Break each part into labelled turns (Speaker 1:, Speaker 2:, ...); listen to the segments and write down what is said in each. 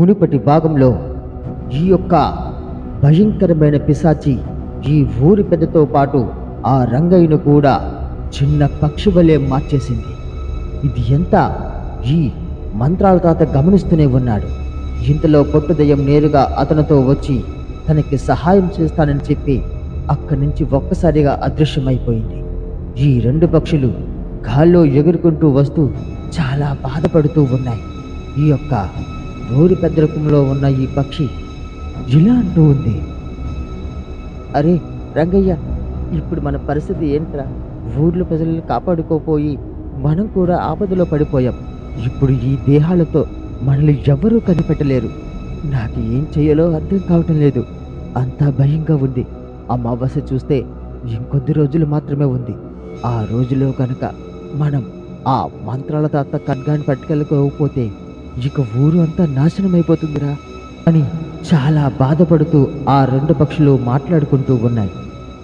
Speaker 1: మునుపటి భాగంలో ఈ యొక్క భయంకరమైన పిశాచి ఈ ఊరి పెద్దతో పాటు ఆ రంగయ్యను కూడా చిన్న పక్షి వలె మార్చేసింది. ఇది ఎంత? ఈ మంత్రాల తాత గమనిస్తూనే ఉన్నాడు. ఇంతలో పొట్టుదయం నేరుగా అతనితో వచ్చి తనకి సహాయం చేస్తానని చెప్పి అక్కడి నుంచి ఒక్కసారిగా అదృశ్యమైపోయింది. ఈ రెండు పక్షులు గాల్లో ఎగురుకుంటూ వస్తూ చాలా బాధపడుతూ ఉన్నాయి. ఈ యొక్క ఊరి పెద్ద రూపంలో ఉన్న ఈ పక్షి ఇలా అంటూ ఉంది. అరే రంగయ్య ఇప్పుడు మన పరిస్థితి ఏంట్రా? ఊర్లో ప్రజలను కాపాడుకోపోయి మనం కూడా ఆపదలో పడిపోయాం. ఇప్పుడు ఈ దేహాలతో మనల్ని ఎవ్వరూ కనిపెట్టలేరు. నాకు ఏం చేయాలో అర్థం కావటం లేదు. అంతా భయంగా ఉంది. అమావాస్య చూస్తే ఇంకొద్ది రోజులు మాత్రమే ఉంది. ఆ రోజులో కనుక మనం ఆ మంత్రాల తాత ఖడ్గాన్ని పట్టుకెళ్ళకపోతే ఇక ఊరు అంతా నాశనం అయిపోతుందిరా అని చాలా బాధపడుతూ ఆ రెండు పక్షులు మాట్లాడుకుంటూ ఉన్నాయి.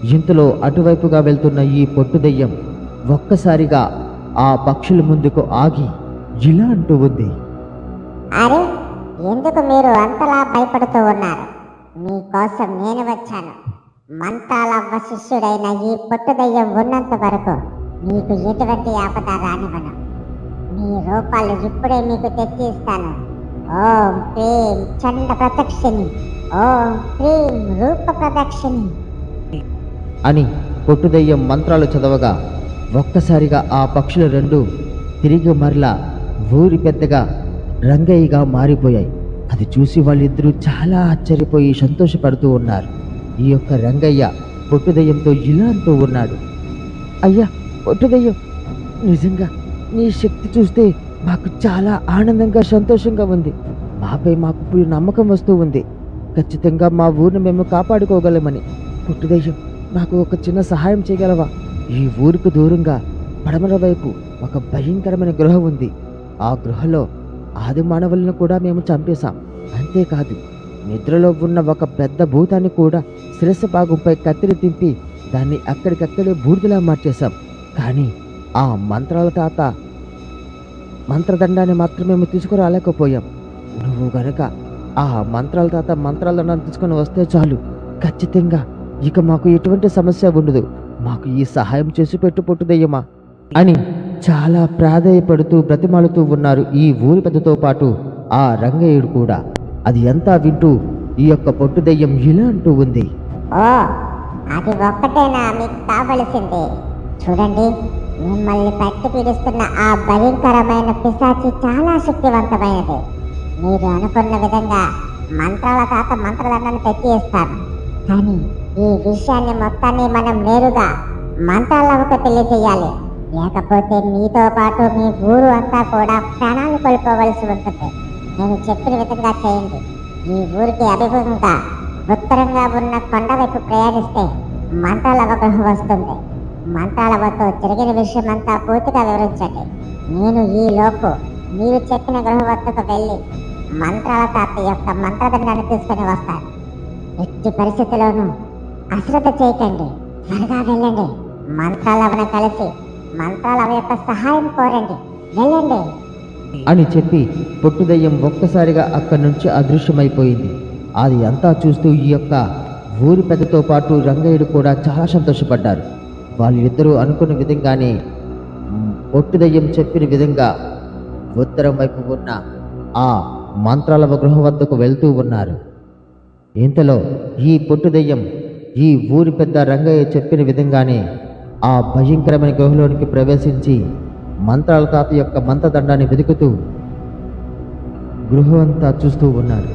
Speaker 1: ఇంతలో అటువైపుగా వెళ్తున్న ఈ పొట్టు దెయ్యం ఒక్కసారిగా ఆ పక్షుల ముందుకు ఆగి ఇలా అంటూ ఉంది.
Speaker 2: అరే ఎందుకు మీరు అంతలా భయపడుతూ ఉన్నారు? మీకోసం నేను వచ్చాను. మంతాలవ్వ శిష్యుడైన ఈ పొట్టు దయ్యం ఉన్నంత వరకు మీకు ఎటువంటి ఆపద రానివ్వను. మీ రూపాలు ఇప్పుడే మీకు తెచ్చిస్తాను. ఓం ప్రేమ్ చండ ప్రదక్షిణి. ఓం ప్రేమ్ రూప ప్రదక్షిణి.
Speaker 1: అని పొట్టుదయ్యం మంత్రాలు చదవగా ఒక్కసారిగా ఆ పక్షులు రెండు తిరిగి మరలా ఊరి పెద్దగా రంగయ్యగా మారిపోయాయి. అది చూసి వాళ్ళిద్దరూ చాలా ఆశ్చర్యపోయి సంతోషపడుతూ ఉన్నారు. ఈ యొక్క రంగయ్య పొట్టుదయ్యంతో ఇలా అంటూ ఉన్నాడు. అయ్యా పొట్టుదయ్యం నిజంగా నీ శక్తి చూస్తే మాకు చాలా ఆనందంగా సంతోషంగా ఉంది. మాపై మాకు ఇప్పుడు నమ్మకం వస్తూ ఉంది. ఖచ్చితంగా మా ఊరిని మేము కాపాడుకోగలమని. పుట్టుదయ్యం నాకు ఒక చిన్న సహాయం చేయగలవా? ఈ ఊరికి దూరంగా పడమర వైపు ఒక భయంకరమైన గృహ ఉంది. ఆ గృహలో ఆది మానవులను కూడా మేము చంపేశాం. అంతేకాదు నిద్రలో ఉన్న ఒక పెద్ద భూతాన్ని కూడా శిరస్సు భాగంపై కత్తిరి తింపి దాన్ని అక్కడికక్కడే బూడిదలా మార్చేశాం. కానీ ఆ మంత్రాల తాత మంత్రదండాన్ని మాత్రం మేము తీసుకురాలేకపోయాం. నువ్వు గనక ఆ మంత్రాల తాత మంత్రాల తీసుకొని వస్తే చాలు. ఖచ్చితంగా ఇక మాకు ఎటువంటి సమస్య ఉండదు. మాకు ఈ సహాయం చేసి పెట్టు పొట్టుదయ్యమా అని చాలా ప్రాధేయపడుతూ బ్రతిమాలుతూ ఉన్నారు ఈ ఊరి పెద్దతో పాటు ఆ రంగయ్యుడు కూడా. అది ఎంతా వింటూ ఈ యొక్క పొట్టు దెయ్యం ఇలా అంటూ ఉంది.
Speaker 2: ఓ అది ఒక్కటేనా మీకు కావలసింది? చూడండి. మిమ్మల్ని పట్టి పీడిస్తున్న ఆ భయంకరమైన పిశాచి చాలా శక్తివంతమైనది. మీరు అనుకున్న విధంగా మంత్రాల తాత మంత్రదండాన్ని తెచ్చిస్తాను కానీ ఈ విషయాన్ని మొత్తాన్ని మనం నేరుగా మంత్రాలకు తెలియజేయాలి. లేకపోతే మీతో పాటు మీ ఊరు అంతా కూడా ప్రాణాలు కోల్పోవలసి ఉంటుంది. నేను చెప్పిన విధంగా చేయండి. ఈ ఊరికి అభిముఖంగా ఉత్తరంగా ఉన్న కొండ వైపు ప్రయాణిస్తే మంత్రాలవ అవగాహన వస్తుంది. మంతాలవతో జరిగిన విషయం అంతా పూర్తిగా వివరించండి. నేను ఈ లోపు మీరు చెప్పిన గృహ వద్దకు వెళ్ళి మంత్రాల తాత యొక్క మంత్రదండాన్ని తీసుకుని వస్తాను. ఎట్టి పరిస్థితిలోనూ అశ్రద్ధ చేయకండి. త్వరగా వెళ్ళండి. మంత్రాలవన కలిసి మంత్రాలవ యొక్క సహాయం కోరండి. వెళ్ళండి.
Speaker 1: అని చెప్పి పొట్టుదయ్యం ఒక్కసారిగా అక్కడి నుంచి అదృశ్యమైపోయింది. అది అంతా చూస్తూ ఈ యొక్క ఊరి పెద్దతో పాటు రంగయ్యుడు కూడా చాలా సంతోషపడ్డారు. వాళ్ళిద్దరూ అనుకున్న విధంగానే పొట్టు దయ్యం చెప్పిన విధంగా ఉత్తరం వైపు ఉన్న ఆ మంత్రాల గృహం వద్దకు వెళ్తూ ఉన్నారు. ఇంతలో ఈ పొట్టు దయ్యం ఈ ఊరి పెద్ద రంగయ్య చెప్పిన విధంగానే ఆ భయంకరమైన గృహలోనికి ప్రవేశించి మంత్రాల తాత యొక్క మంత్రదండాన్ని వెతుకుతూ గృహం అంతా చూస్తూ ఉన్నాడు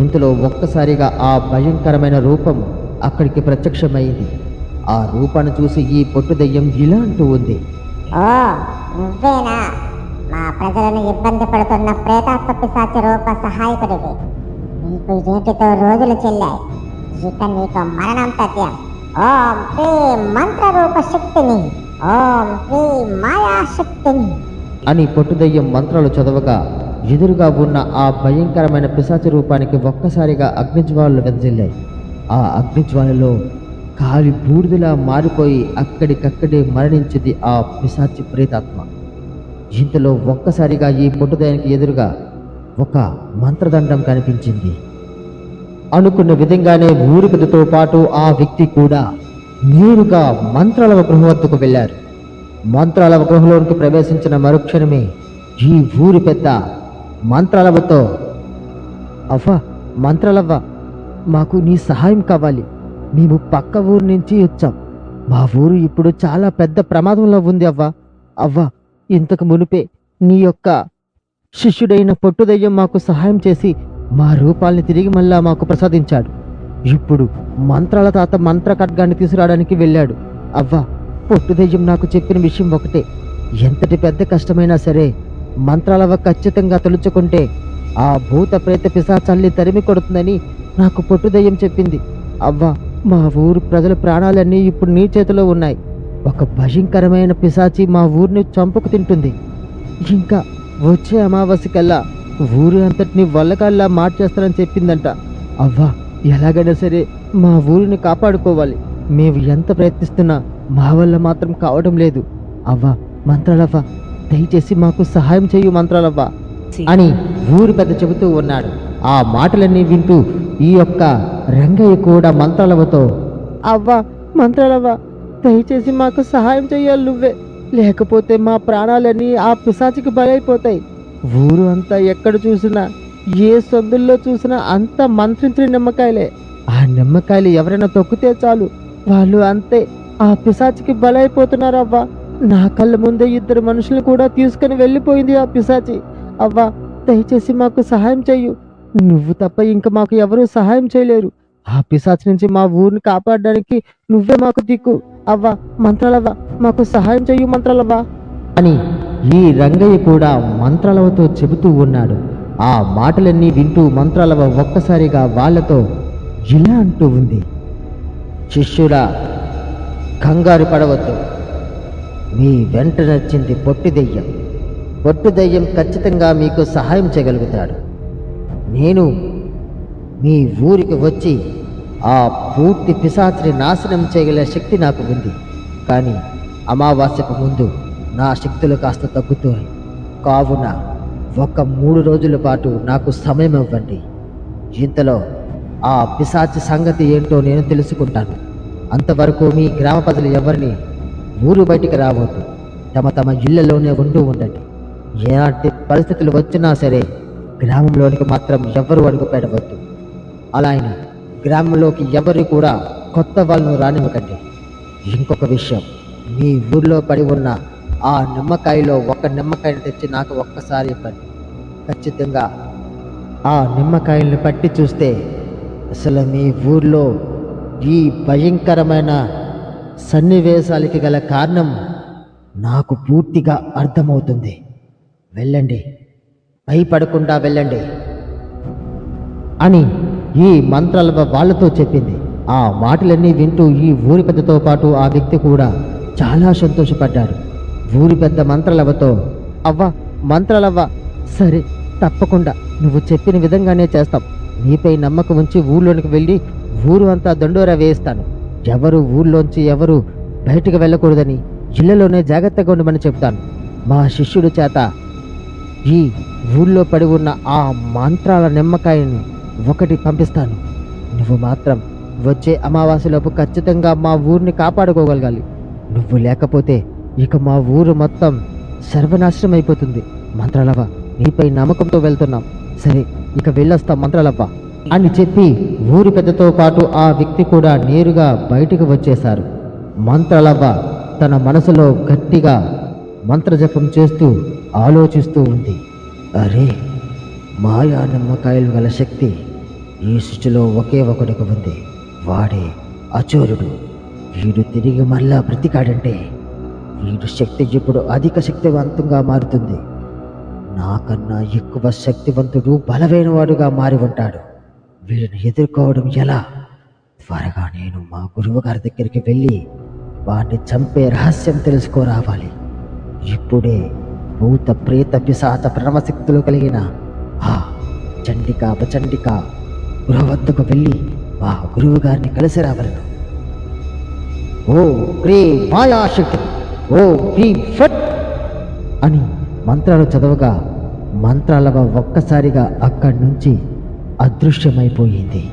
Speaker 1: ఇంతలో ఒక్కసారిగా ఆ భయంకరమైన రూపం అక్కడికి ప్రత్యక్షమైంది. ఆ రూపాన్ని చూసి ఈ పొట్టు దెయ్యం ఇలా అంటూ ఉంది.
Speaker 2: ఓ నువ్వేనా? మా ప్రజలను ఇబ్బంది పడుతున్న ప్రేతాత్మ పిశాచ రూప సహాయకుడివి. నీకు నేటితో రోజులు చెల్లాయి. ఇక నీకు మరణం తథ్యం. ఓం శ్రీ మంత్ర రూప శక్తిని. ఓం శ్రీ మాయా శక్తిని.
Speaker 1: అని పొట్టు దెయ్యం మంత్రాలు చదవగా ఎదురుగా ఉన్న ఆ భయంకరమైన పిశాచ రూపానికి ఒక్కసారిగా అగ్నిజ్వాలలు వెదజల్లాయి. ఆ అగ్నిజ్వాలలో కాలి బూడిదలా మారిపోయి అక్కడికక్కడే మరణించింది ఆ పిశాచి ప్రేతాత్మ. ఇంతలో ఒక్కసారిగా ఈ పొట్టుదయానికి ఎదురుగా ఒక మంత్రదండం కనిపించింది. అనుకున్న విధంగానే ఊరికతో పాటు ఆ వ్యక్తి కూడా నేరుగా మంత్రాల గృహ వద్దకు వెళ్ళారు. మంత్రాల గృహలోనికి ప్రవేశించిన మరుక్షణమే ఈ ఊరి పెద్ద మంత్రాలవతో అవ్వ మంత్రాలవ్వ మాకు నీ సహాయం కావాలి. మేము పక్క ఊరు నుంచి వచ్చాం. మా ఊరు ఇప్పుడు చాలా పెద్ద ప్రమాదంలో ఉంది అవ్వ. అవ్వ ఇంతకు మునిపే నీ యొక్క శిష్యుడైన పొట్టుదయ్యం మాకు సహాయం చేసి మా రూపాల్ని తిరిగి మళ్ళా మాకు ప్రసాదించాడు. ఇప్పుడు మంత్రాల తాత మంత్ర ఖడ్గాన్ని తీసుకురావడానికి వెళ్ళాడు. అవ్వ పొట్టుదయ్యం నాకు చెప్పిన విషయం ఒకటే. ఎంతటి పెద్ద కష్టమైనా సరే మంత్రాలవ ఖచ్చితంగా తలుచుకుంటే ఆ భూత ప్రేత పిశాచాల్ని తరిమి కొడుతుందని నాకు పొట్టుదయ్యం చెప్పింది. అవ్వ మా ఊరు ప్రజల ప్రాణాలన్నీ ఇప్పుడు నీ చేతిలో ఉన్నాయి. ఒక భయంకరమైన పిశాచి మా ఊరిని చంపుకు తింటుంది. ఇంకా వచ్చే అమావాస్య కల్లా ఊరు అంతటిని వల్లకల్లా మార్చేస్తానని చెప్పిందంట. అవ్వా ఎలాగైనా సరే మా ఊరిని కాపాడుకోవాలి. మేము ఎంత ప్రయత్నిస్తున్నా మా వల్ల మాత్రం కావడం లేదు. అవ్వా మంత్రాలవ్వ దయచేసి మాకు సహాయం చేయు మంత్రాలవ్వ. అని ఊరు పెద్ద చెబుతూ ఉన్నాడు. ఆ మాటలన్నీ వింటూ ఈ యొక్క రంగయ్య కూడా మంత్రాలవతో అవ్వా మంత్రాలవ్వ దయచేసి మాకు సహాయం చేయాలి నువ్వే. లేకపోతే మా ప్రాణాలన్నీ ఆ పిశాచికి బలైపోతాయి. ఊరు అంతా ఎక్కడ చూసినా ఏ సందుల్లో చూసినా అంతా మంత్రించిన నిమ్మకాయలే. ఆ నిమ్మకాయలు ఎవరైనా తొక్కితే చాలు. వాళ్ళు అంతే ఆ పిశాచికి బలైపోతున్నారవ్వా. నా కళ్ళ ముందే ఇద్దరు మనుషులు కూడా తీసుకుని వెళ్ళిపోయింది ఆ పిశాచి. అవ్వా దయచేసి మాకు సహాయం చెయ్యు. నువ్వు తప్ప ఇంక మాకు ఎవరూ సహాయం చేయలేరు. ఆ పిశాచి నుంచి మా ఊరిని కాపాడడానికి నువ్వే మాకు దిక్కు. అవ్వా మంత్రాలవ్వా మాకు సహాయం చెయ్యు మంత్రాలవ్వా. అని ఈ రంగయ్య కూడా మంత్రాలవతో చెబుతూ ఉన్నాడు. ఆ మాటలన్నీ వింటూ మంత్రాలవ ఒక్కసారిగా వాళ్ళతో ఇలా అంటూ ఉంది. శిష్యుడా కంగారు పడవద్దు. మీ వెంట నచ్చింది పొట్టు దెయ్యం. పొట్టు దెయ్యం ఖచ్చితంగా మీకు సహాయం చేయగలుగుతాడు. నేను మీ ఊరికి వచ్చి ఆ పూర్తి పిశాచిని నాశనం చేయగల శక్తి నాకు ఉంది. కానీ అమావాస్యకు ముందు నా శక్తులు కాస్త తగ్గుతాయి. కావున ఒక మూడు రోజుల పాటు నాకు సమయం ఇవ్వండి. ఇంతలో ఆ పిశాచి సంగతి ఏంటో నేను తెలుసుకుంటాను. అంతవరకు మీ గ్రామ ప్రజలు ఎవరిని ఊరు బయటికి రావద్దు. తమ తమ ఇళ్ళలోనే ఉంటూ ఉండండి. ఎలాంటి పరిస్థితులు వచ్చినా సరే గ్రామంలోనికి మాత్రం ఎవరు అడుగు పెట్టవద్దు అలా అయినా గ్రామంలోకి ఎవరు కూడా కొత్త వాళ్ళను రానివ్వకండి. ఇంకొక విషయం మీ ఊర్లో పడి ఉన్న ఆ నిమ్మకాయలో ఒక నిమ్మకాయను తెచ్చి నాకు ఒక్కసారి ఇవ్వండి. ఖచ్చితంగా ఆ నిమ్మకాయలను పట్టి చూస్తే అసలు మీ ఊర్లో ఈ భయంకరమైన సన్నివేశాలకి గల కారణం నాకు పూర్తిగా అర్థమవుతుంది. వెళ్ళండి. భయపడకుండా వెళ్ళండి అని ఈ మంత్రాల వాళ్ళతో చెప్పింది. ఆ మాటలన్నీ వింటూ ఈ ఊరి పెద్దతో పాటు ఆ వ్యక్తి కూడా చాలా సంతోషపడ్డాడు. ఊరి పెద్ద మంత్రాలవ్వతో అవ్వ మంత్రాలవ్వ సరే తప్పకుండా నువ్వు చెప్పిన విధంగానే చేస్తాం. నీపై నమ్మకం ఉంచి ఊళ్ళోనికి వెళ్ళి ఊరు అంతా దండోరా వేయిస్తాను. ఎవరు ఊళ్ళోంచి ఎవరు బయటకు వెళ్ళకూడదని ఇళ్ళలోనే జాగ్రత్తగా ఉండమని చెప్తాను. మా శిష్యుడి చేత ఈ ఊళ్ళో పడి ఉన్న ఆ మంత్రాల నిమ్మకాయని ఒకటి పంపిస్తాను. నువ్వు మాత్రం వచ్చే అమావాస్యలోపు ఖచ్చితంగా మా ఊరిని కాపాడుకోగలగాలి. నువ్వు లేకపోతే ఇక మా ఊరు మొత్తం సర్వనాశనం అయిపోతుంది మంత్రాలవ్వ నీపై నమ్మకంతో వెళ్తున్నాం. సరే ఇక వెళ్ళొస్తాం మంత్రాలవ్వ. అని చెప్పి ఊరి పెద్దతో పాటు ఆ వ్యక్తి కూడా నేరుగా బయటకు వచ్చేశారు. మంత్రాలవ్వ తన మనసులో గట్టిగా మంత్రజపం చేస్తూ ఆలోచిస్తూ ఉంది. అరే మాయా నిమ్మకాయలు గల శక్తి ఈ సృష్టిలో ఒకే ఒకడికి ఉంది. వాడే అచోరుడు. వీడు తిరిగి మళ్ళా బ్రతికాడంటే వీడు శక్తి ఇప్పుడు అధిక శక్తివంతంగా మారుతుంది. నాకన్నా ఎక్కువ శక్తివంతుడు బలమైనవాడుగా మారి ఉంటాడు. వీడిని ఎదుర్కోవడం ఎలా? త్వరగా నేను మా గురువుగారి దగ్గరికి వెళ్ళి వాడిని చంపే రహస్యం తెలుసుకోరావాలి. ఇప్పుడే భూత ప్రేత పిశాచ ప్రణవశక్తులు కలిగిన ఆ చండిక అపచండిక గృహ వద్దకు వెళ్ళి మా గురువు గారిని కలిసి రావలను. ఓ క్రీ మాయాశక్తి ఓ క్రీ ఫట్ అని మంత్రాలు చదవగా మంత్రాలవ ఒక్కసారిగా అక్కడి నుంచి అదృశ్యమైపోయింది.